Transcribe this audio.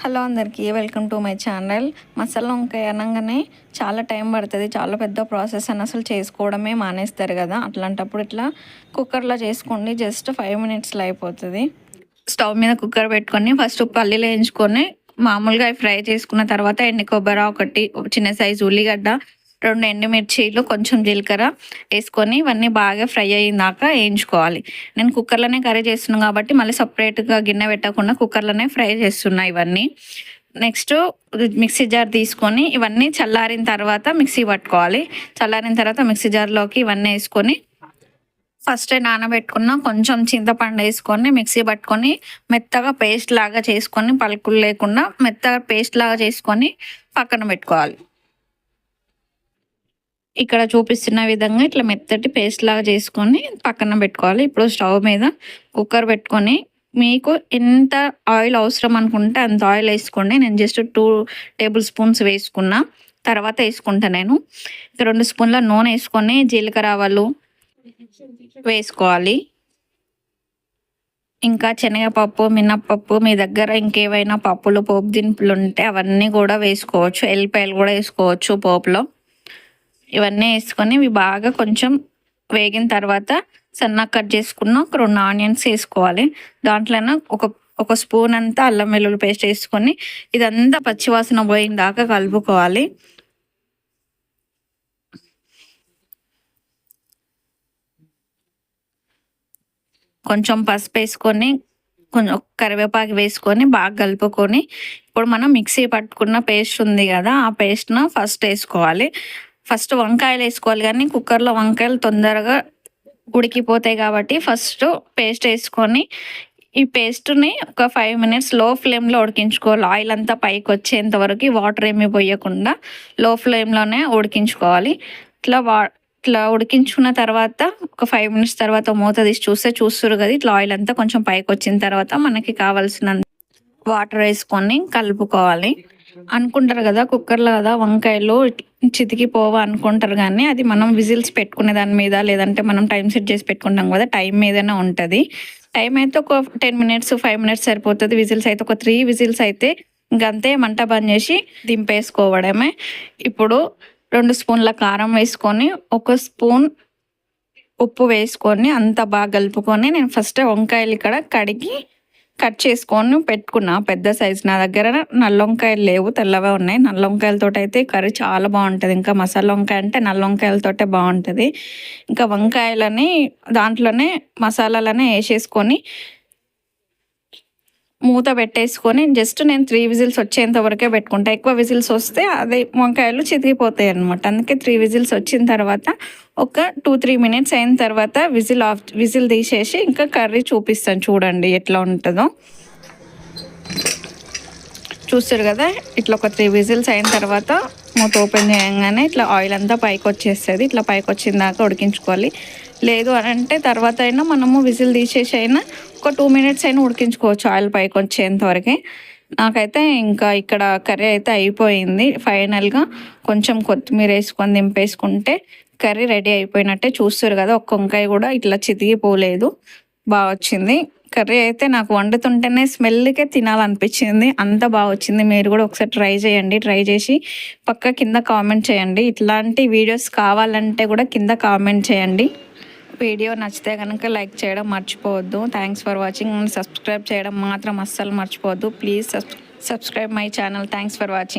Hello అందరికీ welcome to my channel. Masala వంకాయ అనగానే చాలా టైం పడుతుంది చాలా పెద్ద ప్రాసెస్ అని అసలు చేసుకోవడమే మానేస్తారు కదా. అట్లాంటప్పుడు ఇట్లా కుక్కర్లో చేసుకోండి జస్ట్ ఫైవ్ మినిట్స్లో అయిపోతుంది. స్టవ్ మీద కుక్కర్ పెట్టుకొని ఫస్ట్ పల్లీలు వేయించుకొని మామూలుగా ఫ్రై చేసుకున్న తర్వాత ఎండి కొబ్బరి ఒకటి చిన్న సైజు ఉల్లిగడ్డ రెండు ఎండుమిర్చీలు కొంచెం జీలకర్ర వేసుకొని ఇవన్నీ బాగా ఫ్రై అయ్యిందాక వేయించుకోవాలి. నేను కుక్కర్లోనే కర్రీ చేస్తున్నాను కాబట్టి మళ్ళీ సపరేట్గా గిన్నె పెట్టకుండా కుక్కర్లోనే ఫ్రై చేస్తున్నా ఇవన్నీ. నెక్స్ట్ మిక్సీ జార్ తీసుకొని ఇవన్నీ చల్లారిన తర్వాత మిక్సీ పట్టుకోవాలి. చల్లారిన తర్వాత మిక్సీ జార్లోకి ఇవన్నీ వేసుకొని ఫస్ట్ నానబెట్టుకున్న కొంచెం చింతపండు వేసుకొని మిక్సీ పట్టుకొని మెత్తగా పేస్ట్ లాగా చేసుకొని పలుకులు లేకుండా మెత్తగా పేస్ట్ లాగా చేసుకొని పక్కన పెట్టుకోవాలి. ఇక్కడ చూపిస్తున్న విధంగా ఇట్లా మెత్తటి పేస్ట్ లాగా చేసుకొని పక్కన పెట్టుకోవాలి. ఇప్పుడు స్టవ్ మీద కుక్కర్ పెట్టుకొని మీకు ఎంత ఆయిల్ అవసరం అనుకుంటే అంత ఆయిల్ వేసుకోండి. నేను జస్ట్ టూ టేబుల్ స్పూన్స్ వేసుకున్నా. తర్వాత వేసుకుంటా నేను. రెండు స్పూన్ల నూనె వేసుకొని జీలకర్ర ఆవాలు వేసుకోవాలి. ఇంకా శనగపప్పు మినప్పప్పు మీ దగ్గర ఇంకేవైనా పప్పులు పోపు దినుపులు ఉంటే అవన్నీ కూడా వేసుకోవచ్చు. ఎల్లిపాయలు కూడా వేసుకోవచ్చు పోపులో. ఇవన్నీ వేసుకొని ఇవి బాగా కొంచెం వేగిన తర్వాత సన్నగా కట్ చేసుకున్న ఒక రెండు ఆనియన్స్ వేసుకోవాలి. దాంట్లోనే ఒక ఒక స్పూన్ అంతా అల్లం వెల్లుల్లి పేస్ట్ వేసుకొని ఇదంతా పచ్చివాసన పోయిన దాకా కలుపుకోవాలి. కొంచెం పసుపు వేసుకొని కొంచెం కరివేపాకు వేసుకొని బాగా కలుపుకొని ఇప్పుడు మనం మిక్సీ పట్టుకున్న పేస్ట్ ఉంది కదా ఆ పేస్ట్ను ఫస్ట్ వేసుకోవాలి. ఫస్ట్ వంకాయలు వేసుకోవాలి కానీ కుక్కర్లో వంకాయలు తొందరగా ఉడికిపోతాయి కాబట్టి ఫస్ట్ పేస్ట్ వేసుకొని ఈ పేస్ట్ని ఒక ఫైవ్ మినిట్స్లో ఫ్లేమ్లో ఉడికించుకోవాలి. ఆయిల్ అంతా పైకి వచ్చేంత వరకు వాటర్ ఏమి పోయకుండా లో ఫ్లేమ్లోనే ఉడికించుకోవాలి. ఇట్లా వా ఇట్లా ఉడికించుకున్న తర్వాత ఒక ఫైవ్ మినిట్స్ తర్వాత మూత తీసి చూస్తే చూస్తారు కదా ఇట్లా ఆయిల్ అంతా కొంచెం పైకి వచ్చిన తర్వాత మనకి కావాల్సిన వాటర్ వేసుకొని కలుపుకోవాలి. అనుకుంటారు కదా కుక్కర్లో కదా వంకాయలు చితికిపోవా అనుకుంటారు కానీ అది మనం విజిల్స్ పెట్టుకునే దాని మీద లేదంటే మనం టైం సెట్ చేసి పెట్టుకుంటాం కదా టైం మీదనే ఉంటుంది. టైం అయితే ఒక టెన్ మినిట్స్ ఫైవ్ మినిట్స్ సరిపోతుంది. విజిల్స్ అయితే ఒక త్రీ విజిల్స్ అయితే ఇంకంతే మంట బంద్ చేసి దింపేసుకోవడమే. ఇప్పుడు రెండు స్పూన్ల కారం వేసుకొని ఒక స్పూన్ ఉప్పు వేసుకొని అంత బాగా కలుపుకొని నేను ఫస్ట్ వంకాయలు ఇక్కడ కడిగి కట్ చేసుకొని పెట్టుకున్నా. పెద్ద సైజు నా దగ్గర నల్ల వంకాయలు లేవు తెల్లవే ఉన్నాయి. నల్ల వంకాయలతో అయితే కర్రీ చాలా బాగుంటుంది. ఇంకా మసాలా వంకాయ అంటే నల్ల వంకాయలతోటే బాగుంటుంది. ఇంకా వంకాయలని దాంట్లోనే మసాలాలనే వేసేసుకొని మూత పెట్టేసుకొని జస్ట్ నేను త్రీ విజిల్స్ వచ్చేంత వరకే పెట్టుకుంటా. ఎక్కువ విజిల్స్ వస్తే అదే వంకాయలు చితికిపోతాయి అనమాట అందుకే త్రీ విజిల్స్ వచ్చిన తర్వాత ఒక టూ త్రీ మినిట్స్ అయిన తర్వాత విజిల్ ఆఫ్ విజిల్ తీసేసి ఇంకా కర్రీ చూపిస్తాను చూడండి ఎట్లా ఉంటుందో. చూస్తారు కదా ఇట్లా ఒక త్రీ విజిల్స్ అయిన తర్వాత మూత ఓపెన్ చేయగానే ఇట్లా ఆయిల్ అంతా పైకి వచ్చేస్తుంది ఇట్లా పైకి వచ్చిన దాకా ఉడికించుకోవాలి. లేదు అని అంటే తర్వాత అయినా మనము విజిల్ తీసేసి అయినా ఒక టూ మినిట్స్ అయినా ఉడికించుకోవచ్చు ఆయిల్ పైకి వచ్చేంత వరకే. నాకైతే ఇంకా ఇక్కడ కర్రీ అయితే అయిపోయింది. ఫైనల్గా కొంచెం కొత్తిమీర వేసుకొని దింపేసుకుంటే కర్రీ రెడీ అయిపోయినట్టే చూస్తారు కదా ఒక్క వంకాయ కూడా ఇట్లా చితికిపోలేదు బాగా వచ్చింది. కర్రీ అయితే నాకు వండుతుంటేనే స్మెల్కే తినాలనిపించింది. అంత బాగా వచ్చింది. మీరు కూడా ఒకసారి ట్రై చేయండి. ట్రై చేసి పక్క కింద కామెంట్ చేయండి. ఇట్లాంటి వీడియోస్ కావాలంటే కూడా కింద కామెంట్ చేయండి. వీడియో నచ్చితే కనుక లైక్ చేయడం మర్చిపోవద్దు. థ్యాంక్స్ ఫర్ వాచింగ్ సబ్స్క్రైబ్ చేయడం మాత్రం అస్సలు మర్చిపోవద్దు. Please subscribe my channel thanks for watching